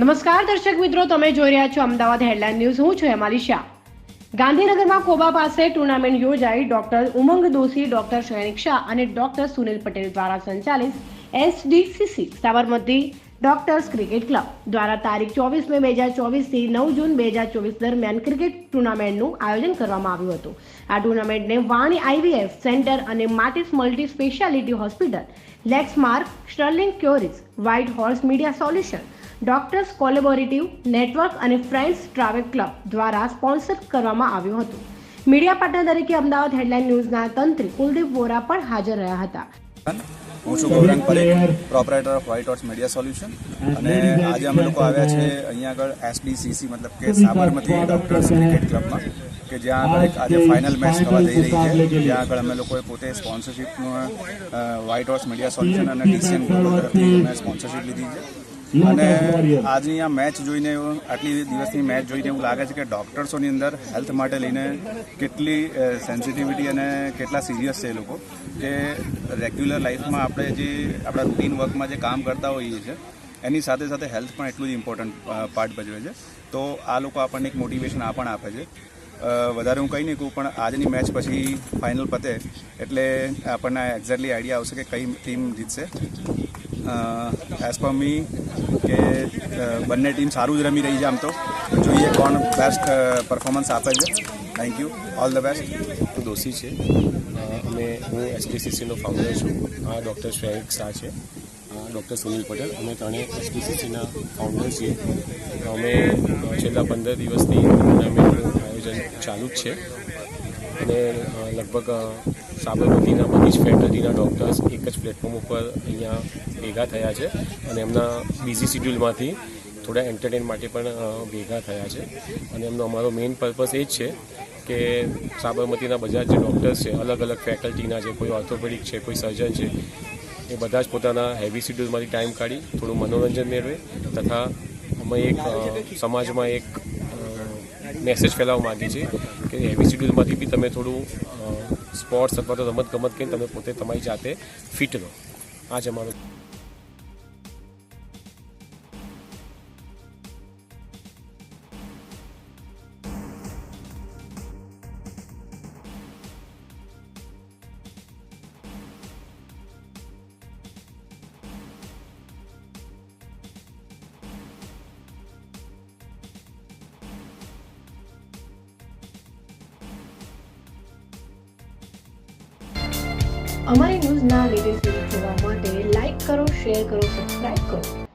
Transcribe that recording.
નમસ્કાર દર્શક મિત્રો, તમે જોઈ રહ્યા છો અમદાવાદ હેડલાઇન ન્યૂઝ. હું છું હેમાલી શાહ. ગાંધીનગરમાં કોબા પાસે ટુર્નામેન્ટ યોજાઈ. ડોક્ટર ઉમંગ દોશી, ડોક્ટર શૈનિક શાહ અને ડોક્ટર સુનિલ પટેલ દ્વારા સંચાલિત SDCC Sabarmati doctors cricket club દ્વારા તારીખ ચોવીસ બે હજાર ચોવીસથી નવ જૂન બે હજાર ચોવીસ દરમિયાન ક્રિકેટ ટુર્નામેન્ટનું આયોજન કરવામાં આવ્યું હતું. આ ટુર્નામેન્ટને વાણી આઈવીએફ સેન્ટર અને Matis Multi Speciality Hospital Lexmark Sterling Curis White Horse Media Solution, doctors collaborative network અને ફ્રેન્ડ્સ ટ્રાવેલ ક્લબ દ્વારા સ્પોન્સર કરવામાં આવ્યું હતું. મીડિયા પાર્ટનર તરીકે અમદાવાદ હેડલાઇન ન્યૂઝના તંત્રી કુલદીપ વોરા પણ હાજર રહ્યા હતા. હું છું Gaurang Parekh proprietor of white horse media solution અને આજે અમે લોકો આવ્યા છે અહીંયા આગળ એસડીસીસી મતલબ કે સાબરમતી ડોક્ટર્સ ક્રિકેટ ક્લબમાં કે જ્યાં આગળ એક આજે ફાઇનલ મેચ થવા જઈ રહી છે. જ્યાં આગળ અમે લોકોએ પોતે સ્પોન્સરશિપનું વ્હાઇટ હોર્સ મીડિયા સોલ્યુશન અને ડીસીએન ગ્લોબલ તરફથી અમે સ્પોન્સરશિપ લીધી છે. અને આજની આ મેચ જોઈને આટલી દિવસની મેચ જોઈને એવું લાગે છે કે ડૉક્ટર્સોની અંદર હેલ્થ માટે લઈને કેટલી સેન્સિટિવિટી અને કેટલા સિરિયસ છે એ લોકો. કે રેગ્યુલર લાઈફમાં આપણે જે આપણા રૂટીન વર્કમાં જે કામ કરતા હોઈએ છીએ એની સાથે સાથે હેલ્થ પણ એટલું જ ઇમ્પોર્ટન્ટ પાર્ટ ભજવે છે. તો આ લોકો આપણને એક મોટિવેશન આ પણ આપે છે. વધારે હું કહી નહીં કહું પણ આજની મેચ પછી ફાઇનલ પતે એટલે આપણને એક્ઝેક્ટલી આઈડિયા આવશે કે કઈ ટીમ જીતશે. એઝ પર મી કે બંને ટીમ સારું જ રમી રહી છે આમ તો. જોઈએ કોણ બેસ્ટ પરફોર્મન્સ આપે છે. Thank you all the best Doshi છે. અમે હું એસટીસીસીનો ફાઉન્ડર છું. આ ડૉક્ટર શ્રેયક શાહ છે. ડૉક્ટર સુનિલ પટેલ. અમે ત્રણેય એસટીસીસીના ફાઉન્ડર છીએ. અમે છેલ્લા પંદર દિવસથી ટુર્નામેન્ટનું આયોજન ચાલુ જ છે. અને લગભગ સાબરમતીના બધી જ ફેકલ્ટીના ડૉક્ટર્સ એક જ પ્લેટફોર્મ ઉપર અહીંયા ભેગા થયા છે અને એમના બિઝી શિડ્યુલમાંથી થોડા એન્ટરટેન માટે પણ ભેગા થયા છે. અને એમનો અમારો મેઇન પર્પસ એ જ છે કે સાબરમતીના બધા જે ડૉક્ટર્સ છે અલગ અલગ ફેકલ્ટીના છે કોઈ ઓર્થોપેડિક છે, કોઈ સર્જન છે, એ બધા જ પોતાના હેવી શિડ્યુલમાંથી ટાઈમ કાઢી, થોડું મનોરંજન મેળવે તથા અમે એક સમાજમાં એક મેસેજ ફેલાવવા માગીએ છીએ કે હેવી શિડ્યુલમાંથી બી તમે થોડું સ્પોર્ટ્સ અથવા તો રમત ગમત કરીને તમે પોતે તમારી જાતે ફિટ રહો. આ જ અમારો અમારી ન્યૂઝના લેટેસ્ટ વીડિયો જોવા માટે લાઈક કરો શેર કરો સબસ્ક્રાઇબ કરો.